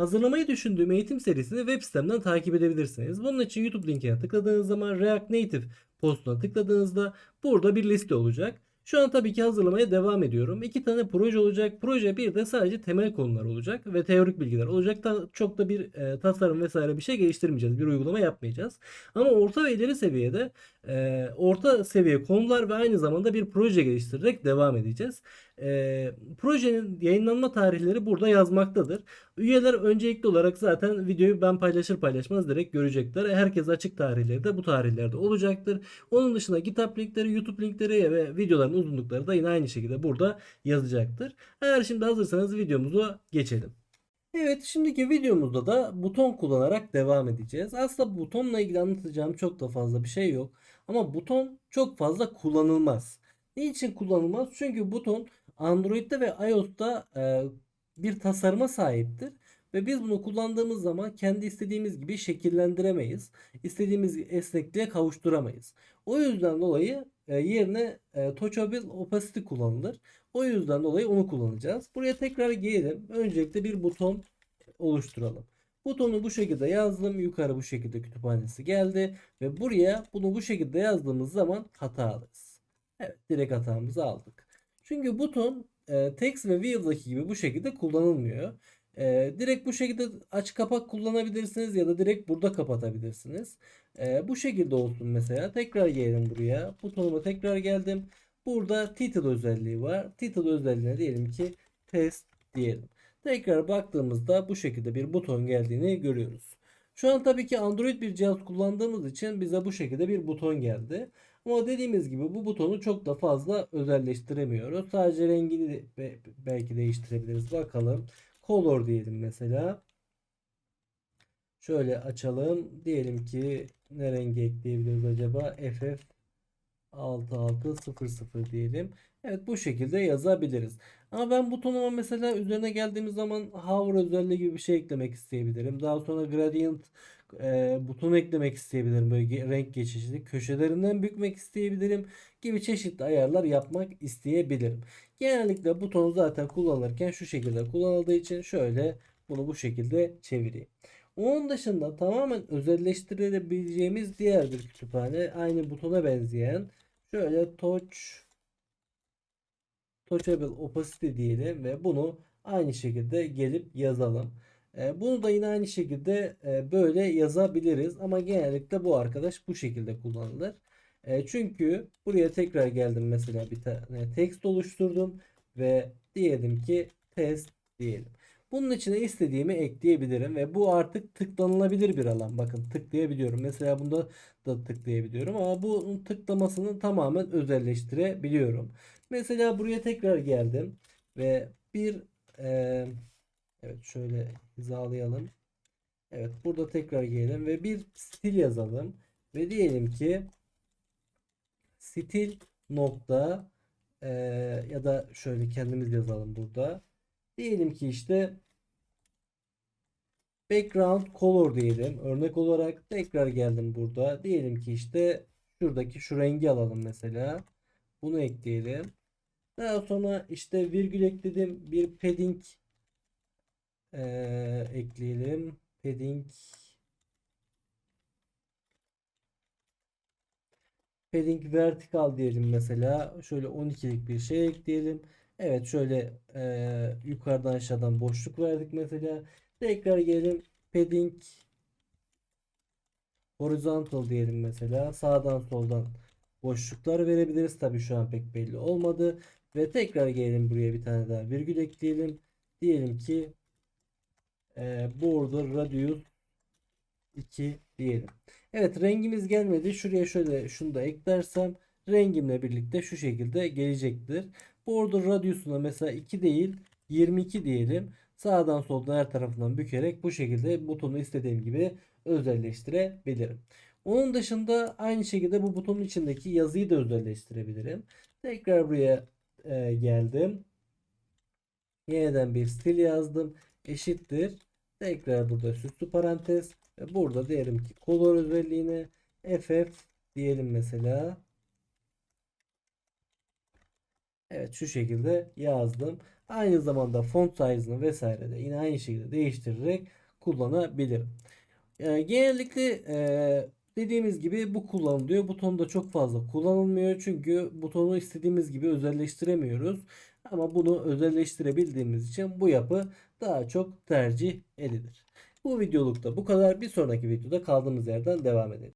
Hazırlamayı düşündüğüm eğitim serisini web sitemden takip edebilirsiniz. Bunun için YouTube linkine tıkladığınız zaman React Native postuna tıkladığınızda burada bir liste olacak. Şu an tabii ki hazırlamaya devam ediyorum. İki tane proje olacak. Proje bir de sadece temel konular olacak ve teorik bilgiler olacak. Ta- çok da bir e, tasarım vesaire bir şey geliştirmeyeceğiz. Bir uygulama yapmayacağız. Ama orta ve ileri seviyede e, orta seviye konular ve aynı zamanda bir proje geliştirerek devam edeceğiz. E, projenin yayınlanma tarihleri burada yazmaktadır. Üyeler öncelikli olarak zaten videoyu ben paylaşır paylaşmaz direkt görecekler. Herkes açık tarihleri de bu tarihlerde olacaktır. Onun dışında GitHub linkleri, YouTube linkleri ve videoların uzunlukları da yine aynı şekilde burada yazacaktır. Eğer şimdi hazırsanız videomuzu geçelim. Evet şimdiki videomuzda da buton kullanarak devam edeceğiz. Aslında butonla ilgili anlatacağım çok da fazla bir şey yok. Ama buton çok fazla kullanılmaz. Niçin kullanılmaz? Çünkü buton Android'de ve iOS'ta e, bir tasarıma sahiptir. Ve biz bunu kullandığımız zaman kendi istediğimiz gibi şekillendiremeyiz. İstediğimiz esnekliğe kavuşturamayız. O yüzden dolayı e, yerine e, Touchable Opacity kullanılır. O yüzden dolayı onu kullanacağız. Buraya tekrar gelelim. Öncelikle bir buton oluşturalım. Butonu bu şekilde yazdım. Yukarı bu şekilde kütüphanesi geldi. Ve buraya bunu bu şekilde yazdığımız zaman hata alırız. Evet direkt hatamızı aldık. Çünkü buton e, text ve view'daki gibi bu şekilde kullanılmıyor. E, direkt bu şekilde aç kapak kullanabilirsiniz ya da direkt burada kapatabilirsiniz. E, bu şekilde olsun mesela. Tekrar gelelim buraya. Butonuma tekrar geldim. Burada title özelliği var. Title özelliğine diyelim ki test diyelim. Tekrar baktığımızda bu şekilde bir buton geldiğini görüyoruz. Şu an tabii ki Android bir cihaz kullandığımız için bize bu şekilde bir buton geldi. Ama dediğimiz gibi bu butonu çok da fazla özelleştiremiyoruz. Sadece rengini de be- belki değiştirebiliriz. Bakalım. Color diyelim mesela. Şöyle açalım. Diyelim ki ne rengi ekleyebiliriz acaba? FF 6600 diyelim. Evet bu şekilde yazabiliriz. Ama ben butonuma mesela üzerine geldiğimiz zaman hover özelliği gibi bir şey eklemek isteyebilirim. Daha sonra gradient e, buton eklemek isteyebilirim. Böyle renk geçişli. Köşelerinden bükmek isteyebilirim gibi çeşitli ayarlar yapmak isteyebilirim. Genellikle butonu zaten kullanırken şu şekilde kullanıldığı için şöyle bunu bu şekilde çevireyim. Onun dışında tamamen özelleştirebileceğimiz diğer bir kütüphane aynı butona benzeyen şöyle touch touchable opacity diyelim ve bunu aynı şekilde gelip yazalım. E, bunu da yine aynı şekilde e, böyle yazabiliriz ama genellikle bu arkadaş bu şekilde kullanılır. E, çünkü buraya tekrar geldim mesela bir tane text oluşturdum ve diyelim ki test diyelim. Bunun içine istediğimi ekleyebilirim ve bu artık tıklanılabilir bir alan. Bakın tıklayabiliyorum. Mesela bunda da tıklayabiliyorum ama bu tıklamasını tamamen özelleştirebiliyorum. Mesela buraya tekrar geldim ve bir e, evet şöyle hizalayalım. Evet burada tekrar gelelim ve bir stil yazalım ve diyelim ki stil nokta e, ya da şöyle kendimiz yazalım burada. Diyelim ki işte background color diyelim. Örnek olarak tekrar geldim burada. Diyelim ki işte şuradaki şu rengi alalım mesela. Bunu ekleyelim. Daha sonra işte virgül ekledim. Bir padding eee, ekleyelim. Padding padding vertikal diyelim mesela. Şöyle 12'lik bir şey ekleyelim. Evet şöyle eee, yukarıdan aşağıdan boşluk verdik mesela. Tekrar gelelim. Padding horizontal diyelim mesela. Sağdan soldan boşluklar verebiliriz. Tabii şu an pek belli olmadı. Ve tekrar gelelim buraya bir tane daha virgül ekleyelim. Diyelim ki e, border radius 2 diyelim. Evet rengimiz gelmedi. Şuraya şöyle şunu da eklersem rengimle birlikte şu şekilde gelecektir. Border radiusuna mesela 2 değil 22 diyelim. Sağdan soldan her tarafından bükerek bu şekilde butonu istediğim gibi özelleştirebilirim. Onun dışında aynı şekilde bu butonun içindeki yazıyı da özelleştirebilirim. Tekrar buraya e, geldim. Yeniden bir stil yazdım. Eşittir. Tekrar burada süslü parantez. Burada diyelim ki color özelliğine FF diyelim mesela. Evet şu şekilde yazdım. Aynı zamanda font size'ını vesaire de yine aynı şekilde değiştirerek kullanabilirim. Ee, genellikle e, dediğimiz gibi bu kullanılıyor. Buton da çok fazla kullanılmıyor. Çünkü butonu istediğimiz gibi özelleştiremiyoruz. Ama bunu özelleştirebildiğimiz için bu yapı daha çok tercih edilir. Bu videolukta bu kadar. Bir sonraki videoda kaldığımız yerden devam edelim.